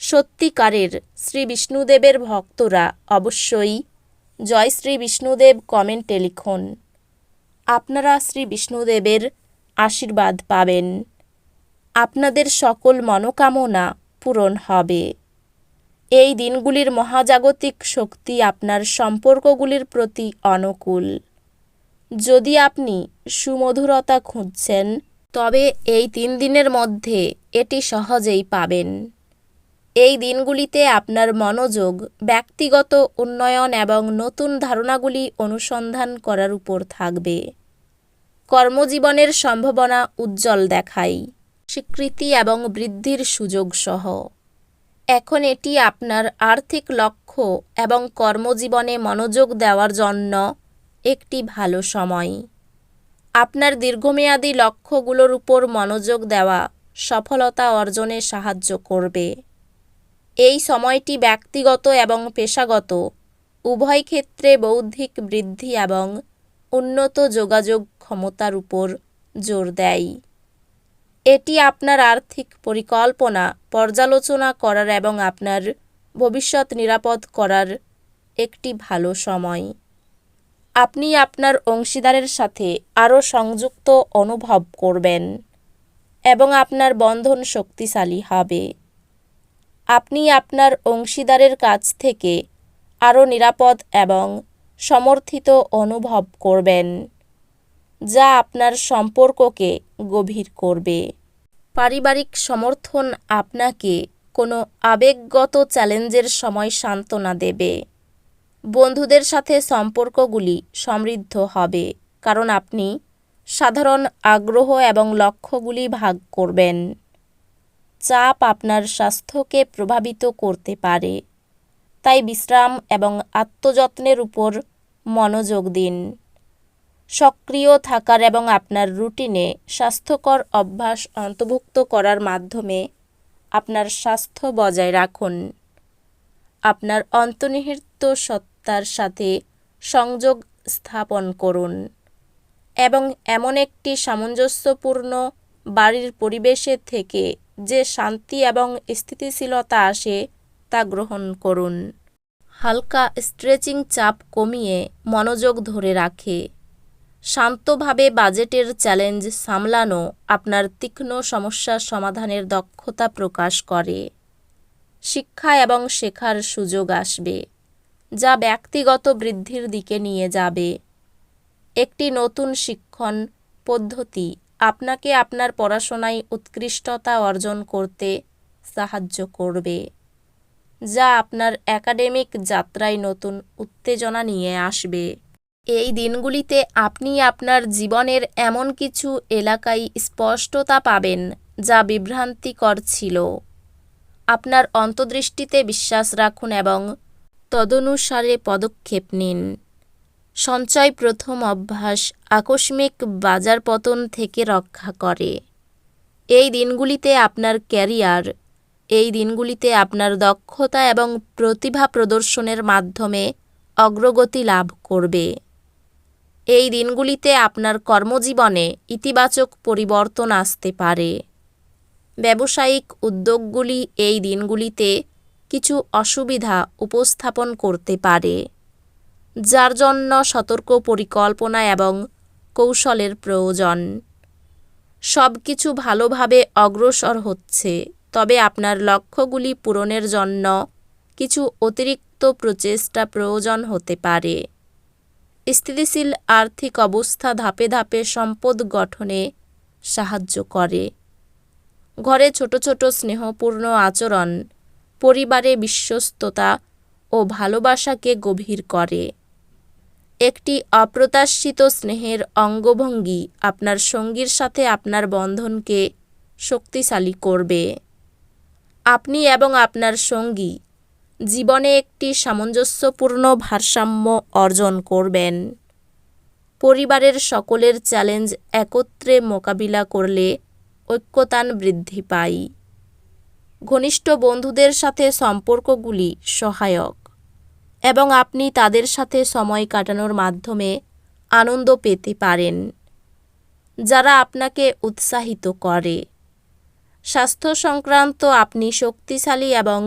সত্যিকারের শ্রী বিষ্ণুদেবের ভক্তরা অবশ্যই জয় শ্রী বিষ্ণুদেব কমেন্টে লিখুন। আপনারা শ্রী বিষ্ণুদেবের আশীর্বাদ পাবেন। আপনাদের সকল মনোকামনা পূরণ হবে। এই দিনগুলির মহাজাগতিক শক্তি আপনার সম্পর্কগুলির প্রতি অনুকূল। যদি আপনি সুমধুরতা খুঁজছেন, তবে এই তিন দিনের মধ্যে এটি সহজেই পাবেন। এই দিনগুলিতে আপনার মনোযোগ, ব্যক্তিগত উন্নয়ন এবং নতুন ধারণাগুলি অনুসন্ধান করার উপর থাকবে। কর্মজীবনের সম্ভাবনা উজ্জ্বল দেখায়। স্বীকৃতি এবং বৃদ্ধির সুযোগ সহ। এখন এটি আপনার আর্থিক লক্ষ্য এবং কর্মজীবনে মনোযোগ দেওয়ার জন্য একটি ভালো সময়। আপনার দীর্ঘমেয়াদী লক্ষ্যগুলোর উপর মনোযোগ দেওয়া সফলতা অর্জনে সাহায্য করবে। এই সময়টি ব্যক্তিগত এবং পেশাগত। উভয় ক্ষেত্রে বৌদ্ধিক বৃদ্ধি এবং উন্নত যোগাযোগ ক্ষমতার উপর জোর দেয়। এটি আপনার আর্থিক পরিকল্পনা, পর্যালোচনা করার এবং আপনার ভবিষ্যৎ নিরাপদ করার একটি ভালো সময়। আপনি আপনার অংশীদারের সাথে আরও সংযুক্ত অনুভব করবেন এবং আপনার বন্ধন শক্তিশালী হবে। আপনি আপনার অংশীদারের কাছ থেকে আরও নিরাপদ এবং সমর্থিত অনুভব করবেন, যা আপনার সম্পর্ককে গভীর করবে। পারিবারিক সমর্থন আপনাকে কোনো আবেগগত চ্যালেঞ্জের সময় সান্ত্বনা দেবে। বন্ধুদের সাথে সম্পর্কগুলি সমৃদ্ধ হবে, কারণ আপনি সাধারণ আগ্রহ এবং লক্ষ্যগুলি ভাগ করবেন। চাপ আপনার স্বাস্থ্যকে প্রভাবিত করতে পারে। তাই বিশ্রাম এবং আত্মযত্নের উপর মনোযোগ দিন। সক্রিয় থাকার এবং আপনার রুটিনে স্বাস্থ্যকর অভ্যাস অন্তর্ভুক্ত করার মাধ্যমে আপনার স্বাস্থ্য বজায় রাখুন। আপনার অন্তর্নিহিত সত্তার সাথে সংযোগ স্থাপন করুন এবং এমন একটি সামঞ্জস্যপূর্ণ বাড়ির পরিবেশে থেকে যে শান্তি এবং স্থিতিশীলতা আসে, তা গ্রহণ করুন। হালকা স্ট্রেচিং চাপ কমিয়ে মনোযোগ ধরে রাখে। শান্তভাবে বাজেটের চ্যালেঞ্জ সামলানো আপনার তীক্ষ্ণ সমস্যা সমাধানের দক্ষতা প্রকাশ করে। শিক্ষা এবং শেখার সুযোগ আসবে, যা ব্যক্তিগত বৃদ্ধির দিকে নিয়ে যাবে। একটি নতুন শিক্ষণ পদ্ধতি আপনাকে আপনার পড়াশোনায় উৎকৃষ্টতা অর্জন করতে সাহায্য করবে, যা আপনার একাডেমিক যাত্রায় নতুন উত্তেজনা নিয়ে আসবে। এই দিনগুলিতে আপনি আপনার জীবনের এমন কিছু এলাকায় স্পষ্টতা পাবেন যা বিভ্রান্তিকর ছিল। আপনার অন্তর্দৃষ্টিতে বিশ্বাস রাখুন এবং তদনুসারে পদক্ষেপ নিন। সঞ্চয় প্রথম অভ্যাস আকস্মিক বাজার পতন থেকে রক্ষা করে। এই দিনগুলিতে আপনার ক্যারিয়ার, এই দিনগুলিতে আপনার দক্ষতা এবং প্রতিভা প্রদর্শনের মাধ্যমে অগ্রগতি লাভ করবে। এই দিনগুলিতে আপনার কর্মজীবনে ইতিবাচক পরিবর্তন আসতে পারে। ব্যবসায়িক উদ্যোগগুলি এই দিনগুলিতে কিছু অসুবিধা উপস্থাপন করতে পারে। যার জন্য সতর্ক পরিকল্পনা এবং কৌশলের প্রয়োজন। সব কিছু ভালোভাবে অগ্রসর হচ্ছে, তবে আপনার লক্ষ্যগুলি পূরণের জন্য কিছু অতিরিক্ত প্রচেষ্টা প্রয়োজন হতে পারে। স্থিতিশীল আর্থিক অবস্থা ধাপে ধাপে সম্পদ গঠনে সাহায্য করে। ঘরে ছোট ছোট স্নেহপূর্ণ আচরণ, পরিবারে বিশ্বস্ততা ও ভালোবাসাকে গভীর করে। একটি অপ্রত্যাশিত স্নেহের অঙ্গভঙ্গি আপনার সঙ্গীর সাথে আপনার বন্ধনকে শক্তিশালী করবে। আপনি এবং আপনার সঙ্গী জীবনে একটি সামঞ্জস্যপূর্ণ ভারসাম্য অর্জন করবেন। পরিবারের সকলের চ্যালেঞ্জ একত্রে মোকাবিলা করলে ঐক্যতান বৃদ্ধি পায়। ঘনিষ্ঠ বন্ধুদের সাথে সম্পর্কগুলি সহায়ক। এবং আপনি তাদের সাথে সময় কাটানোর মাধ্যমে আনন্দ পেতে পারেন, যারা আপনাকে উৎসাহিত করে। স্বাস্থ্য সংক্রান্ত আপনি শক্তিশালী এবং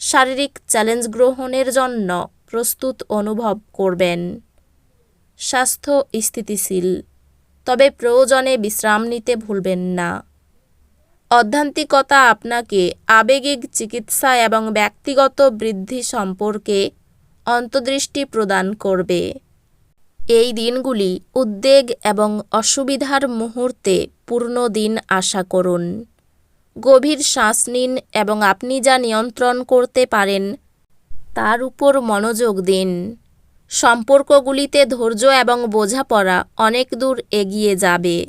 শারীরিক চ্যালেঞ্জ গ্রহণের জন্য প্রস্তুত অনুভব করবেন। স্বাস্থ্য স্থিতিশীল, তবে প্রয়োজনে বিশ্রাম নিতে ভুলবেন না। অধ্যান্তিকতা আপনাকে আবেগিক চিকিৎসা এবং ব্যক্তিগত বৃদ্ধি সম্পর্কে অন্তর্দৃষ্টি প্রদান করবে। এই দিনগুলি উদ্বেগ এবং অসুবিধার মুহূর্তে পূর্ণ দিন আশা করুন। গভীর শ্বাস নিন এবং আপনি যা নিয়ন্ত্রণ করতে পারেন, তার উপর মনোযোগ দিন। সম্পর্কগুলিতে ধৈর্য এবং বোঝাপড়া অনেক দূর এগিয়ে যাবে।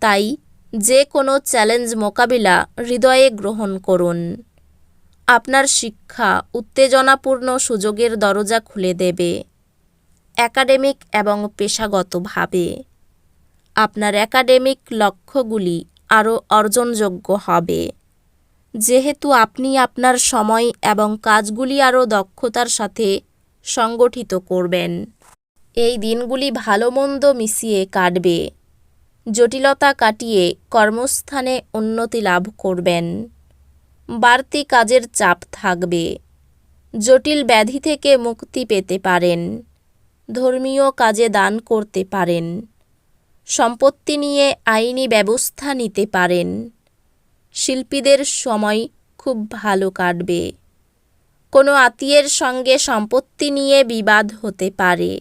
তাই যে কোনো চ্যালেঞ্জ মোকাবিলা হৃদয়ে গ্রহণ করুন। আপনার শিক্ষা উত্তেজনাপূর্ণ সুযোগের দরজা খুলে দেবে, একাডেমিক এবং পেশাগতভাবে। আপনার একাডেমিক লক্ষ্যগুলি আরও অর্জনযোগ্য হবে। যেহেতু আপনি আপনার সময় এবং কাজগুলি আরও দক্ষতার সাথে সংগঠিত করবেন, এই দিনগুলি ভালো মন্দ মিশিয়ে কাটবে, জটিলতা কাটিয়ে কর্মস্থানে উন্নতি লাভ করবেন। বাড়তি কাজের চাপ থাকবে। জটিল ব্যাধি থেকে মুক্তি পেতে পারেন। ধর্মীয় কাজে দান করতে পারেন। সম্পত্তি নিয়ে আইনি ব্যবস্থা নিতে পারেন। শিল্পীদের সময় খুব ভালো কাটবে। কোনো আত্মীয়ের সঙ্গে সম্পত্তি নিয়ে বিবাদ হতে পারে।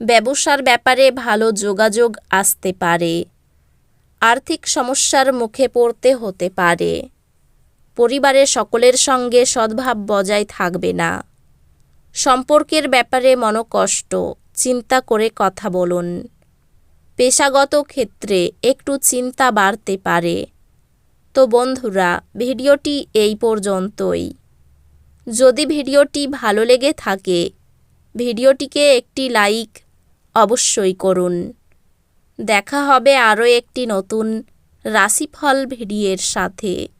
ব্যবসার ব্যাপারে ভালো যোগাযোগ আসতে পারে। আর্থিক সমস্যার মুখে পড়তে হতে পারে। পরিবারের সকলের সঙ্গে সদ্ভাব বজায় থাকবে না। সম্পর্কের ব্যাপারে মনকষ্ট, চিন্তা করে কথা বলুন। পেশাগত ক্ষেত্রে একটু চিন্তা বাড়তে পারে। তো বন্ধুরা, ভিডিওটি এই পর্যন্তই। যদি ভিডিওটি ভালো লেগে থাকে, ভিডিওটিকে একটি লাইক অবশ্যই করুন। দেখা হবে আরও একটি নতুন রাশিফল ভিডিওর সাথে।